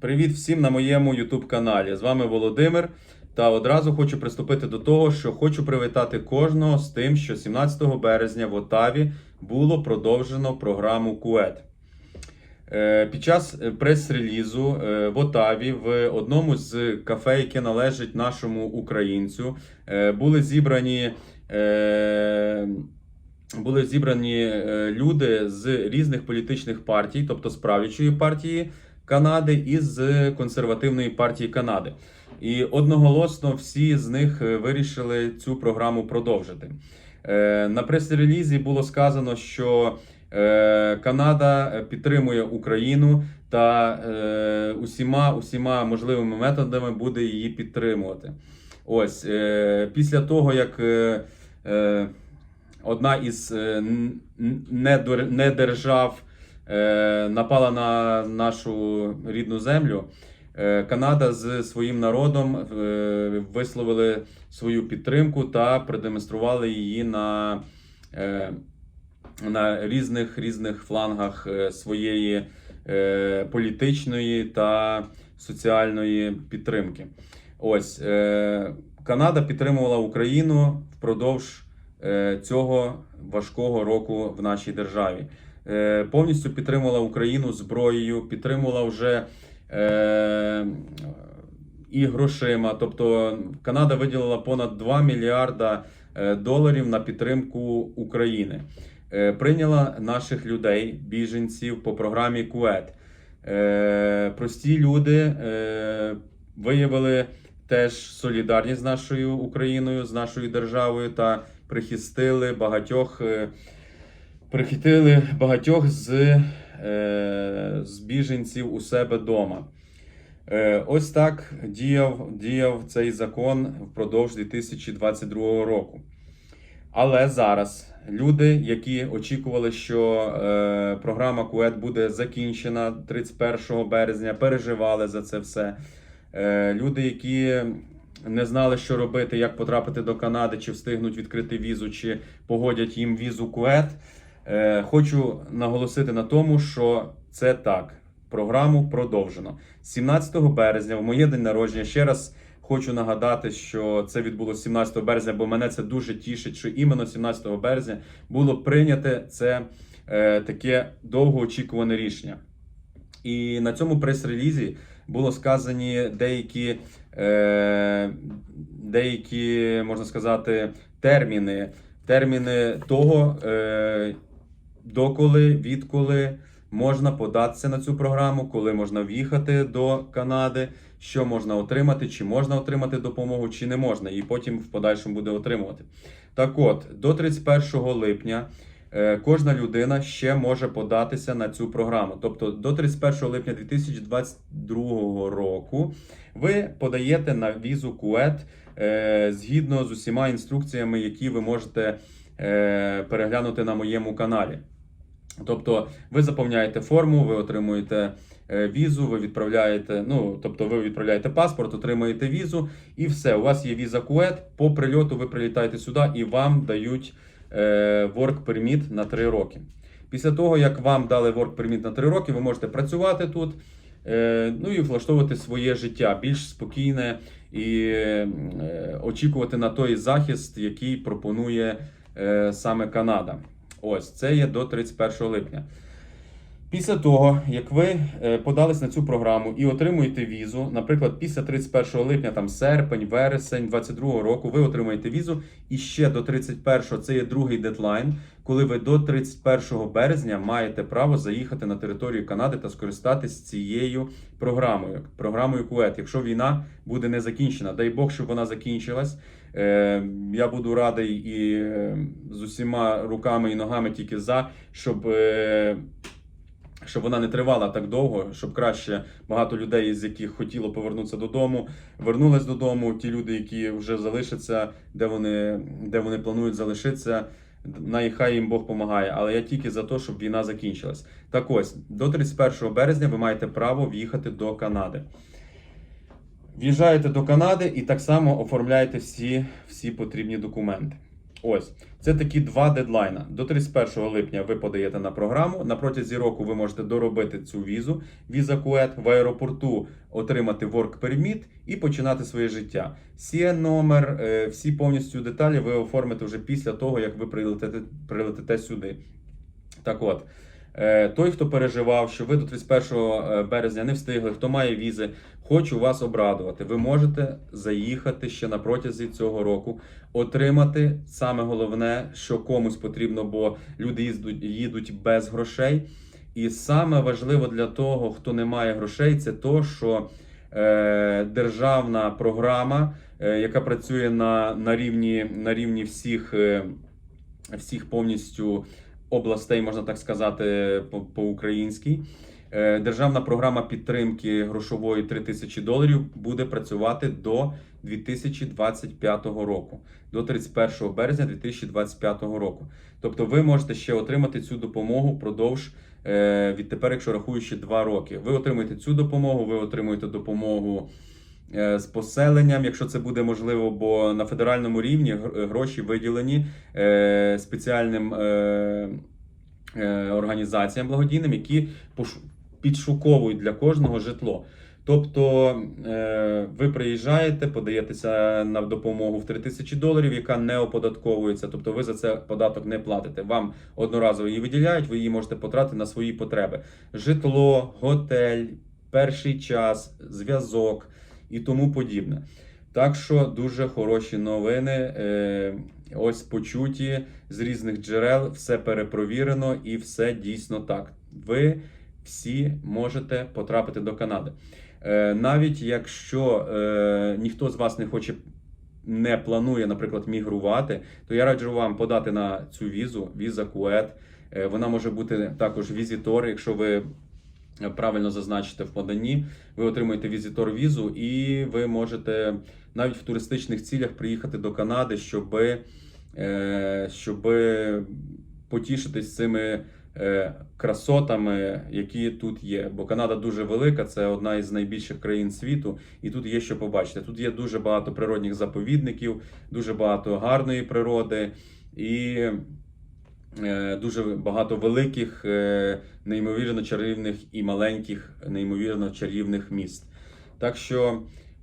Привіт всім на моєму YouTube каналі. З вами Володимир. Та одразу хочу приступити до того, що хочу привітати кожного з тим, що 17 березня в Отаві було продовжено програму КУЕТ. Е, Під час е, прес-релізу е, в Отаві в одному з кафе, яке належить нашому українцю, були зібрані. Були зібрані люди з різних політичних партій, тобто з правлячої партії Канади і з консервативної партії Канади. І одноголосно всі з них е, вирішили цю програму продовжити. Е, На прес-релізі було сказано, що е, Канада підтримує Україну та е, усіма, усіма можливими методами буде її підтримувати. Ось е, після того, як е, е, одна із е, недержав е, напала на нашу рідну землю. Е, Канада з своїм народом е, висловили свою підтримку та продемонстрували її на, е, на різних різних флангах е, своєї е, політичної та соціальної підтримки. Ось е, Канада підтримувала Україну впродовж е, цього важкого року в нашій державі. Е, повністю підтримувала Україну зброєю, підтримувала вже е, і грошима. Тобто Канада виділила понад 2 мільярда е, доларів на підтримку України. Прийняла наших людей, біженців по програмі КУЕТ. Прості люди виявили теж солідарність з нашою Україною, з нашою державою та прихистили багатьох. Прихистили багатьох з, е, з біженців у себе вдома. Е, ось так діяв, діяв цей закон впродовж 2022 року. Але зараз люди, які очікували, що е, програма КУЕТ буде закінчена 31 березня, переживали за це все. Е, люди, які не знали, що робити, як потрапити до Канади, чи встигнуть відкрити візу, чи погодять їм візу КУЕТ. Е, хочу наголосити на тому, що це так. Програму продовжено 17 березня. В моє день народження ще раз хочу нагадати, що це відбулося 17 березня, бо мене це дуже тішить, що іменно 17 березня було прийняте це е, таке довгоочікуване рішення. І на цьому прес-релізі було сказані деякі, е, деякі, можна сказати, терміни, терміни того, е, доколи, відколи можна податися на цю програму, коли можна в'їхати до Канади, що можна отримати, чи можна отримати допомогу, чи не можна, і потім в подальшому буде отримувати. Так от, до 31 липня е, кожна людина ще може податися на цю програму. Тобто до 31 липня 2022 року ви подаєте на візу КУЕТ е, згідно з усіма інструкціями, які ви можете переглянути на моєму каналі. Тобто ви заповняєте форму, ви отримуєте е, візу, ви відправляєте, ну тобто ви відправляєте паспорт, отримуєте візу, і все. У вас є віза КУЕТ. По прильоту ви прилітаєте сюди і вам дають е, work permit на 3 роки. Після того, як вам дали work permit на 3 роки, ви можете працювати тут. е, Ну і влаштовувати своє життя більш спокійне і е, очікувати на той захист, який пропонує е, саме Канада. Ось це є до 31 липня. Після того, як ви е, подались на цю програму і отримуєте візу, наприклад, після 31 липня, там серпень, вересень 22 року, ви отримуєте візу, і ще до 31 це є другий дедлайн, коли ви до 31 березня маєте право заїхати на територію Канади та скористатись цією програмою, програмою КУЕТ, якщо війна буде не закінчена. Дай Бог, щоб вона закінчилась. Е, Я буду радий і е, з усіма руками і ногами тільки за, щоб. Щоб вона не тривала так довго, щоб краще багато людей, з яких хотіло повернутися додому, вернулись додому. Ті люди, які вже залишаться, де вони, де вони планують залишитися, нехай їм Бог допомагає. Але я тільки за те, щоб війна закінчилась. Так ось до 31 березня ви маєте право в'їхати до Канади. В'їжджаєте до Канади і так само оформляєте всі, всі потрібні документи. Ось це такі два дедлайна. До 31 липня ви подаєте на програму. На протязі року ви можете доробити цю візу, віза кует в аеропорту, отримати work permit і починати своє життя. Сіє номер, е, всі повністю деталі ви оформите вже після того, як ви прилетите, прилетите сюди. Так от. Е, Той, хто переживав, що ви до 31 березня не встигли, хто має візи, хочу вас обрадувати. Ви можете заїхати ще на протязі цього року, отримати саме головне, що комусь потрібно, бо люди їздуть, їдуть без грошей. І саме важливо для того, хто не має грошей, це то, що е, державна програма, е, яка працює на, на, рівні, на рівні всіх, е, всіх повністю областей, можна так сказати, по- по-українськи. Е, Державна програма підтримки грошової 3000 доларів буде працювати до 2025 року, до 31 березня 2025 року. Тобто ви можете ще отримати цю допомогу впродовж е, відтепер, якщо рахуючи 2 роки. Ви отримуєте цю допомогу, ви отримуєте допомогу з поселенням, якщо це буде можливо, бо на федеральному рівні гроші виділені е, спеціальним е, е, організаціям благодійним, які підшуковують для кожного житло. Тобто е, ви приїжджаєте, подаєтеся на допомогу в 3 тисячі доларів, яка не оподатковується. Тобто ви за це податок не платите. Вам одноразово її виділяють, ви її можете потратити на свої потреби: житло, готель, перший час, зв'язок і тому подібне. Так що дуже хороші новини. Е, ось почуті з різних джерел, все перепровірено і все дійсно так. Ви всі можете потрапити до Канади. Е, навіть якщо е, ніхто з вас не хоче, не планує, наприклад, мігрувати, то я раджу вам подати на цю візу, віза Кует. Вона може бути також візитор, якщо ви правильно зазначите в поданні, ви отримуєте візитор візу, і ви можете навіть в туристичних цілях приїхати до Канади, щоб, щоб потішитись цими е, красотами, які тут є. Бо Канада дуже велика, це одна із найбільших країн світу, і тут є що побачити. Тут є дуже багато природних заповідників, дуже багато гарної природи і е, дуже багато великих, е, неймовірно чарівних і маленьких, неймовірно чарівних міст. Так що.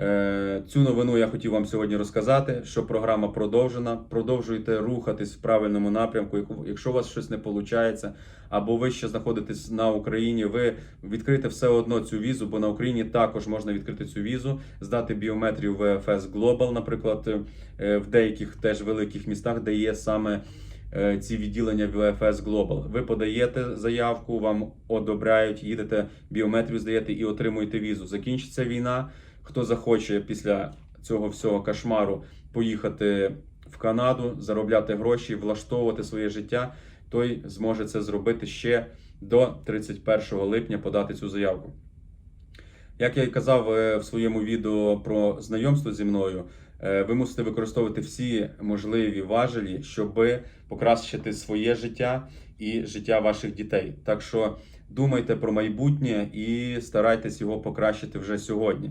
Е, Цю новину я хотів вам сьогодні розказати, що програма продовжена. Продовжуйте рухатись в правильному напрямку. Якщо у вас щось не виходить, або ви ще знаходитесь на Україні, ви відкрите все одно цю візу, бо на Україні також можна відкрити цю візу, здати біометрію в VFS Global, наприклад, е, в деяких теж великих містах, де є саме е, ці відділення VFS Global. Ви подаєте заявку, вам одобряють, їдете біометрію, здаєте і отримуєте візу. Закінчиться війна. Хто захоче після цього всього кошмару поїхати в Канаду, заробляти гроші, влаштовувати своє життя, той зможе це зробити ще до 31 липня подати цю заявку. Як я і казав е, в своєму відео про знайомство зі мною, е, ви мусите використовувати всі можливі важелі, щоб покращити своє життя і життя ваших дітей. Так що думайте про майбутнє і старайтесь його покращити вже сьогодні.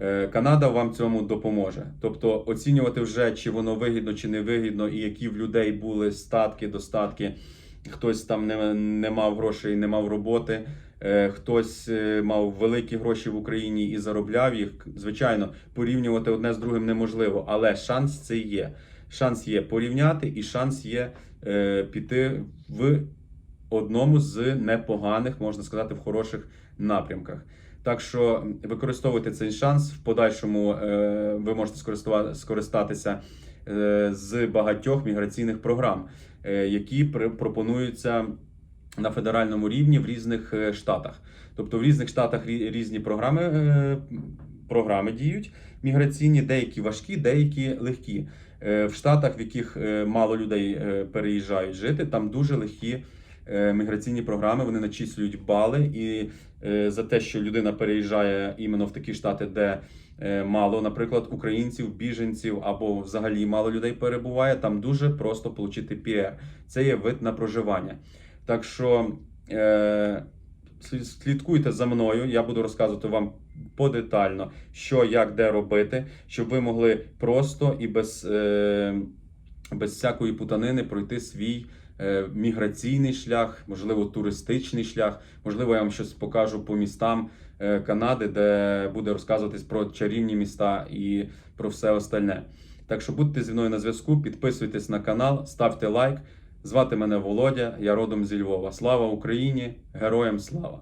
Е, Канада вам цьому допоможе. Тобто оцінювати вже, чи воно вигідно, чи не вигідно, і які в людей були статки, достатки. Хтось там не, не мав грошей, не мав роботи, е, хтось е, мав великі гроші в Україні і заробляв їх. Звичайно, порівнювати одне з другим неможливо, але шанс це є. Шанс є порівняти, і шанс є е, піти в одному з непоганих, можна сказати, в хороших напрямках. Так що використовуйте цей шанс. В подальшому е, ви можете скористатися е, з багатьох міграційних програм, е, які пропонуються на федеральному рівні в різних е, штатах. Тобто в різних штатах різні програми, е, програми діють міграційні, деякі важкі, деякі легкі. Е, В штатах, в яких мало людей переїжджають жити, там дуже легкі міграційні програми. Вони начислюють бали і за те, що людина переїжджає іменно в такі штати, де мало, наприклад, українців, біженців або взагалі мало людей перебуває, там дуже просто отримати PR. Це є вид на проживання. Так що е, слідкуйте за мною, я буду розказувати вам подетально, що, як, де робити, щоб ви могли просто і без. Е, без всякої путанини пройти свій е, міграційний шлях, можливо, туристичний шлях. Можливо, я вам щось покажу по містам е, Канади, де буде розказуватись про чарівні міста і про все остальне. Так що будьте зі мною на зв'язку, підписуйтесь на канал, ставте лайк. Звати мене Володя, я родом зі Львова. Слава Україні! Героям слава!